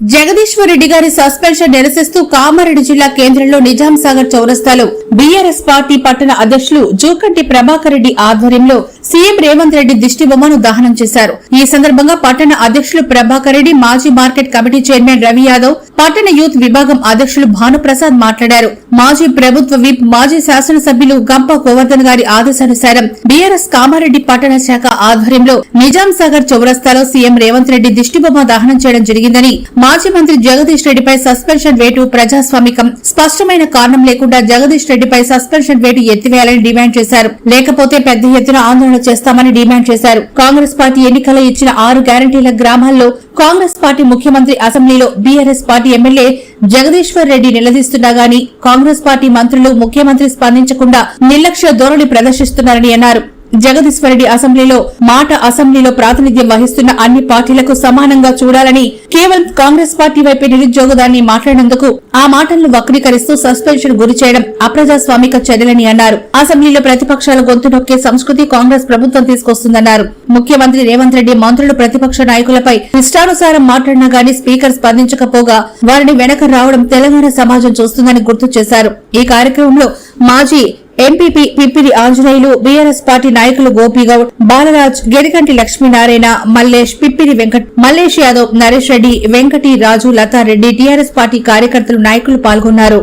జగదీశ్వర్ రెడ్డి గారి సస్పెన్షన్ నిరసిస్తూ కామారెడ్డి జిల్లా కేంద్రంలో నిజాం సాగర్ చౌరస్తాలో బీఆర్ఎస్ పార్టీ పట్టణ అధ్యక్షులు జూకంటి ప్రభాకర్ రెడ్డి ఆధ్వర్యంలో సీఎం రేవంత్ రెడ్డి దిష్టి బొమ్మను దహనం చేశారు. ఈ సందర్భంగా పట్టణ అధ్యక్షులు ప్రభాకర్ రెడ్డి మాజీ market committee chairman Ravi Yadav పట్టణ యూత్ విభాగం అధ్యక్షులు భానుప్రసాద్ మాట్లాడారు. మాజీ ప్రభుత్వ విప్ మాజీ శాసనసభ్యులు గంప గోవర్ధన్ గారి ఆదేశానుసారం బీఆర్ఎస్ కామారెడ్డి పట్టణ శాఖ ఆధ్వర్యంలో నిజాం సాగర్ చౌరస్తాలో సీఎం రేవంత్ రెడ్డి దిష్టిబొమ్మ దహనం చేయడం జరిగిందని మాజీ మంత్రి జగదీష్ రెడ్డిపై సస్పెన్షన్ వేటు ప్రజాస్వామికం. స్పష్టమైన కారణం లేకుండా జగదీష్ రెడ్డిపై సస్పెన్షన్ వేటు ఎత్తివేయాలని డిమాండ్ చేశారు. లేకపోతే పెద్ద ఎత్తున ఆందోళన చేస్తామని డిమాండ్ చేశారు. కాంగ్రెస్ పార్టీ ఎన్నికల్లో ఇచ్చిన ఆరు గ్యారంటీల గ్రామాల్లో కాంగ్రెస్ పార్టీ ముఖ్యమంత్రి అసెంబ్లీలో BRS party MLA Jagadishwar Reddy నిలదీస్తున్నా గాని కాంగ్రెస్ పార్టీ మంత్రులు ముఖ్యమంత్రి స్పందించకుండా నిర్లక్ష్య ధోరణి ప్రదర్శిస్తున్నారని అన్నారు. జగదీశ్వర్ రెడ్డి అసెంబ్లీలో మాట అసెంబ్లీలో ప్రాతినిధ్యం వహిస్తున్న అన్ని పార్టీలకు సమానంగా చూడాలని కేవలం కాంగ్రెస్ పార్టీ వైపే నిరుద్యోగదాన్ని మాట్లాడినందుకు ఆ మాటలను వక్రీకరిస్తూ సస్పెన్షన్ గురి చేయడం అప్రజాస్వామిక చర్యలని అన్నారు. అసెంబ్లీలో ప్రతిపక్షాల గొంతు నొక్కే సంస్కృతి కాంగ్రెస్ ప్రభుత్వం తీసుకొస్తుందన్నారు. ముఖ్యమంత్రి రేవంత్ రెడ్డి మంత్రులు ప్రతిపక్ష నాయకులపై ఇష్టానుసారం మాట్లాడినా గానీ స్పీకర్ స్పందించకపోగా వారిని వెనక రావడం తెలంగాణ సమాజం చూస్తుందని గుర్తు చేశారు. ఈ కార్యక్రమంలో మాజీ MPP Pippiri Anjaneyulu BRS party నాయకులు గోపిగౌడ్ బాలరాజ్ గెరికంటి లక్ష్మీనారాయణ మల్లేష్ పిప్పిరి వెంకట్ మల్లేష్ యాదవ్ నరేష్ రెడ్డి వెంకటి రాజు లతారెడ్డి టీఆర్ఎస్ పార్టీ కార్యకర్తలు నాయకులు పాల్గొన్నారు.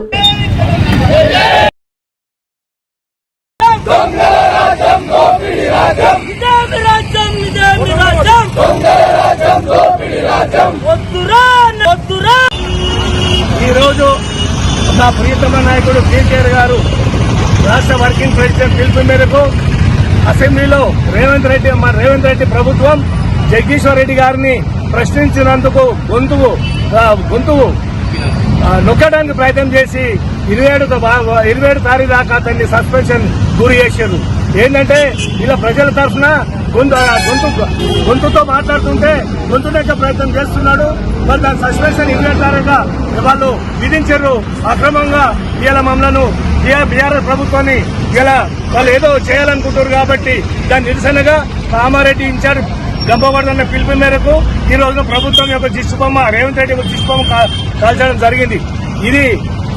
ఈరోజు నా ప్రియతమ నాయకుడు కేసీఆర్ గారు రాష్ట్ర వర్కింగ్ ప్రెసిడెంట్ పిలుపు మేరకు అసెంబ్లీలో రేవంత్ రెడ్డి రేవంత్ రెడ్డి ప్రభుత్వం జగదీశ్వర్ రెడ్డి గారిని ప్రశ్నించినందుకు గొంతువు గొంతువు నొక్కడానికి ప్రయత్నం చేసి ఇరవై ఏడు ఇరవై ఏడు తారీఖు దాకా అతన్ని సస్పెన్షన్ గురి చేశారు ఏంటంటే ఇలా ప్రజల తరఫున గొంతు గొంతు గొంతుతో మాట్లాడుతుంటే గొంతు దగ్గర ప్రయత్నం చేస్తున్నాడు. మరి దాని సస్పెన్షన్ ఇరవై ఏడు తారీఖు వాళ్ళు విధించారు. అక్రమంగా ఇలా మమ్మలను బీఆర్ఎస్ ప్రభుత్వాన్ని ఇలా వాళ్ళు ఏదో చేయాలనుకుంటారు కాబట్టి దాని నిరసనగా కామారెడ్డి ఇన్ఛార్జ్ గంపబడుతున్న పిలుపు మేరకు ఈ రోజున ప్రభుత్వం యొక్క దిష్టిబొమ్మ రేవంత్ రెడ్డి యొక్క దిష్టిబొమ్మ కాల్చడం జరిగింది. ఇది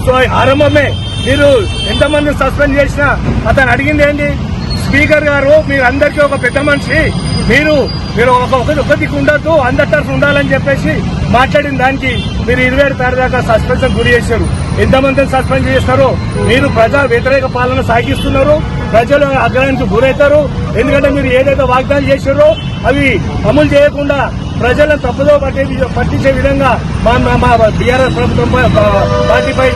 సో ఆరంభమే. మీరు ఎంతమంది సస్పెండ్ చేసినా అతను అడిగింది ఏంటి? స్పీకర్ గారు మీరు అందరికీ ఒక పెద్ద మనిషి మీరు మీరు ఒక ఒకటి ఉండొద్దు అందరి తరఫు ఉండాలని చెప్పేసి మాట్లాడిన దానికి మీరు ఇరవై ఏడు తారీఖు దాకా సస్పెన్షన్ గురి చేశారు. ఎంతమందిని సస్పెండ్ చేస్తారు. మీరు ప్రజా వ్యతిరేక పాలన సాగిస్తున్నారు. ప్రజలు ఆగ్రహానికి గురవుతారు. ఎందుకంటే మీరు ఏదైతే వాగ్దానం చేశారో అవి అమలు చేయకుండా ప్రజలను తప్పుదో పట్టే పట్టించే విధంగా మా మా- బీఆర్ఎస్ ప్రభుత్వం పార్టీపై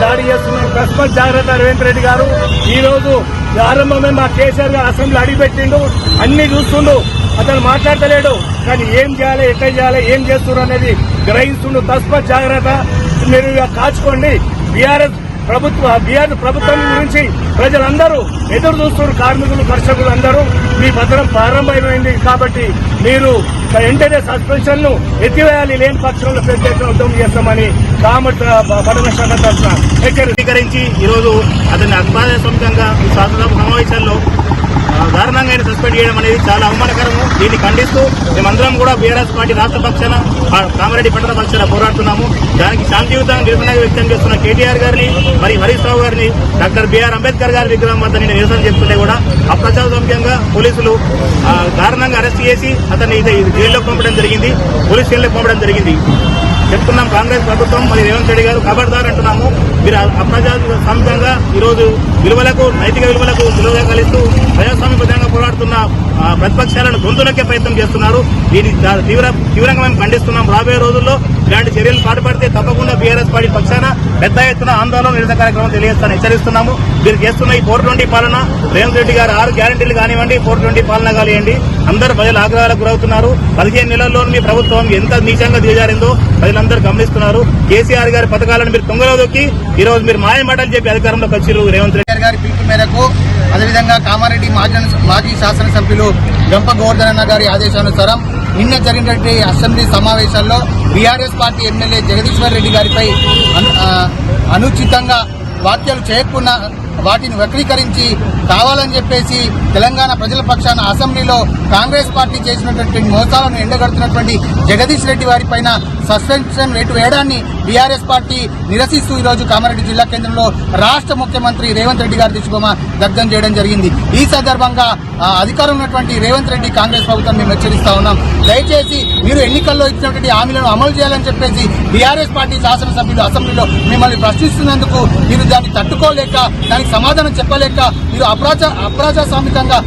దాడి చేస్తున్నారు. తస్మత్ జాగ్రత్త రేవంత్ రెడ్డి గారు ఈ రోజు ప్రారంభమే మా కేసీఆర్ గారు అసెంబ్లీ అడిగిపెట్టిండు. అన్ని చూస్తుండు. అతను మాట్లాడతలేడు. కానీ ఏం చేయాలి ఎట్లా చేయాలి ఏం చేస్తున్నారు అనేది గ్రహిస్తుండు. తస్పత్ జాగ్రత్త. మీరు కాచుకోండి. బీఆర్ఎస్ ప్రభుత్వ బీఆర్ ప్రభుత్వం గురించి ప్రజలందరూ ఎదురు చూస్తున్నారు. కార్మికులు కర్షకులు అందరూ. మీ భద్రం ప్రారంభమైంది కాబట్టి మీరు వెంటనే సస్పెన్షన్ను ఎత్తివేయాలి. లేని పక్షంలో పెద్ద ఎత్తున ఉద్యమం చేస్తామని కామట్ పట్టణ శాఖ తరఫున హెచ్చరి స్వీకరించి ఈరోజు అతన్ని అప్రజాస్వామికంగా ఈ శాసనసభ సమావేశాల్లో దారుణంగా ఆయన సస్పెండ్ చేయడం అనేది చాలా అవమానకరము. దీన్ని ఖండిస్తూ మేమందరం కూడా బీఆర్ఎస్ పార్టీ రాష్ట్ర పక్షాన కామారెడ్డి పట్టణ పక్షాన పోరాడుతున్నాము. దానికి శాంతియుతంగా నిరసన వ్యక్తం చేస్తున్న కేటీఆర్ గారిని మరి హరీష్ రావు గారిని డాక్టర్ బిఆర్ అంబేద్కర్ గారి విగ్రహం వద్ద నేను నిరసన చేస్తుంటే కూడా అప్రజాస్వామికంగా పోలీసులు దారుణంగా అరెస్ట్ చేసి అతన్ని ఇది జైల్లో పంపడం జరిగింది. పోలీస్ జైల్లో పంపడం జరిగింది. చెప్తున్నాం కాంగ్రెస్ ప్రభుత్వం మరి రేవంత్ రెడ్డి గారు ఖబర్దార్ అంటున్నాము. మీరు అప్రజాస్వామికంగా ఈరోజు విలువలకు నైతిక విలువలకు విలువగా కలిస్తూ ప్రజాస్వామ్యబద్ధంగా పోరాడుతున్న ప్రతిపక్షాలను గొంతులకే ప్రయత్నం చేస్తున్నారు. దీని తీవ్ర తీవ్రంగా మేము ఖండిస్తున్నాం. రాబోయే రోజుల్లో ఇలాంటి చర్యలు పాటుపడితే తప్పకుండా బీఆర్ఎస్ పార్టీ పక్షాన పెద్ద ఎత్తున ఆందోళన నిరసన కార్యక్రమం తెలియజేస్తాను హెచ్చరిస్తున్నాము. మీరు చేస్తున్న ఈ ఫోర్ ట్వంటీ పాలన రేవంత్ రెడ్డి గారు ఆరు గ్యారంటీలు కానివ్వండి ఫోర్ ట్వంటీ పాలన కానివ్వండి అందరూ ప్రజలు ఆగ్రహాలకు గురవుతున్నారు. పదిహేను నెలల్లో మీ ప్రభుత్వం ఎంత నీచంగా దిగజారిందో ప్రజలందరూ గమనిస్తున్నారు. కేసీఆర్ గారి పథకాలను మీరు తొంగలో దొక్కి ఈ రోజు మీరు మాయ మాటలు చెప్పి అధికారంలోకి వచ్చిర్రు రేవంత్ రెడ్డి. గారి పిలుపు మేరకు అదేవిధంగా కామారెడ్డి మాజీ మాజీ శాసనసభ్యులు గంప గోవర్ధనన్న గారి ఆదేశానుసారం నిన్న జరిగినటువంటి అసెంబ్లీ సమావేశాల్లో BRS party MLA Jagadishwar Reddy గారిపై అను- అనుచితంగా వ్యాఖ్యలు చేయకుండా వాటిని వక్రీకరించి కావాలని చెప్పేసి తెలంగాణ ప్రజల పక్షాన అసెంబ్లీలో కాంగ్రెస్ పార్టీ చేసినటువంటి మోసాలను ఎండగడుతున్నటువంటి జగదీష్ రెడ్డి వారి పైన సస్పెన్షన్ వేటు వేయడాన్ని బీఆర్ఎస్ పార్టీ నిరసిస్తూ ఈ రోజు కామారెడ్డి జిల్లా కేంద్రంలో రాష్ట్ర ముఖ్యమంత్రి రేవంత్ రెడ్డి గారి దిశబొమ్మ దగ్ధం చేయడం జరిగింది. ఈ సందర్భంగా ఆ, అధికారం ఉన్నటువంటి రేవంత్ రెడ్డి కాంగ్రెస్ ప్రభుత్వం మేము హెచ్చరిస్తా ఉన్నాం. దయచేసి మీరు ఎన్నికల్లో ఇచ్చినటువంటి హామీలను అమలు చేయాలని చెప్పేసి బీఆర్ఎస్ పార్టీ శాసనసభ్యులు అసెంబ్లీలో మిమ్మల్ని ప్రశ్నిస్తున్నందుకు మీరు దాన్ని తట్టుకోలేక దానికి సమాధానం చెప్పలేక మీరు అప్రాచ అప్రజాస్వామికంగా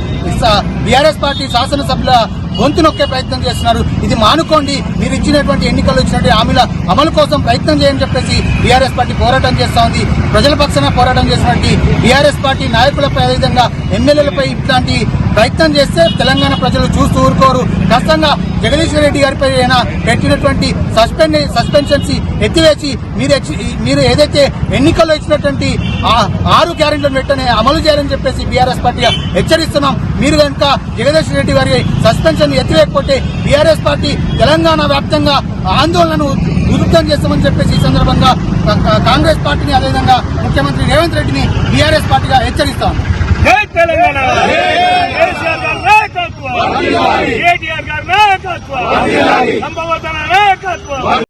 బీఆర్ఎస్ పార్టీ శాసనసభ్యుల గొంతు నొక్కే ప్రయత్నం చేస్తున్నారు. ఇది మానుకోండి. మీరు ఇచ్చినటువంటి ఎన్నికల్లో ఇచ్చినటువంటి హామీల అమలు కోసం ప్రయత్నం చేయని చెప్పేసి బీఆర్ఎస్ పార్టీ పోరాటం చేస్తా ఉంది. ప్రజల పక్షాన పోరాటం చేసినటువంటి బీఆర్ఎస్ పార్టీ నాయకులపై అదేవిధంగా ఎమ్మెల్యేలపై ఇట్లాంటి ప్రయత్నం చేస్తే తెలంగాణ ప్రజలు చూస్తూ ఊరుకోరు. ఖచ్చితంగా జగదీశ్వర్ రెడ్డి గారిపై అయినా పెట్టినటువంటి సస్పెండ్ సస్పెన్షన్స్ ఎత్తివేసి మీరు మీరు ఏదైతే ఎన్నికల్లో ఇచ్చినటువంటి ఆరు గ్యారెంటీలను వెంటనే అమలు చేయాలని చెప్పేసి బీఆర్ఎస్ పార్టీ హెచ్చరిస్తున్నాం. మీరు కనుక జగదీష్ రెడ్డి గారి సస్పెన్షన్ ఎత్తివేయకపోతే బీఆర్ఎస్ పార్టీ తెలంగాణ వ్యాప్తంగా ఆందోళనను ఉధృతం చేస్తామని చెప్పేసి ఈ సందర్భంగా కాంగ్రెస్ పార్టీని అదేవిధంగా ముఖ్యమంత్రి రేవంత్ రెడ్డిని బీఆర్ఎస్ పార్టీగా హెచ్చరిస్తాం జై తెలంగాణ కేసీఆర్ గారి నాయకత్వం. సంభవతన నాయకత్వం.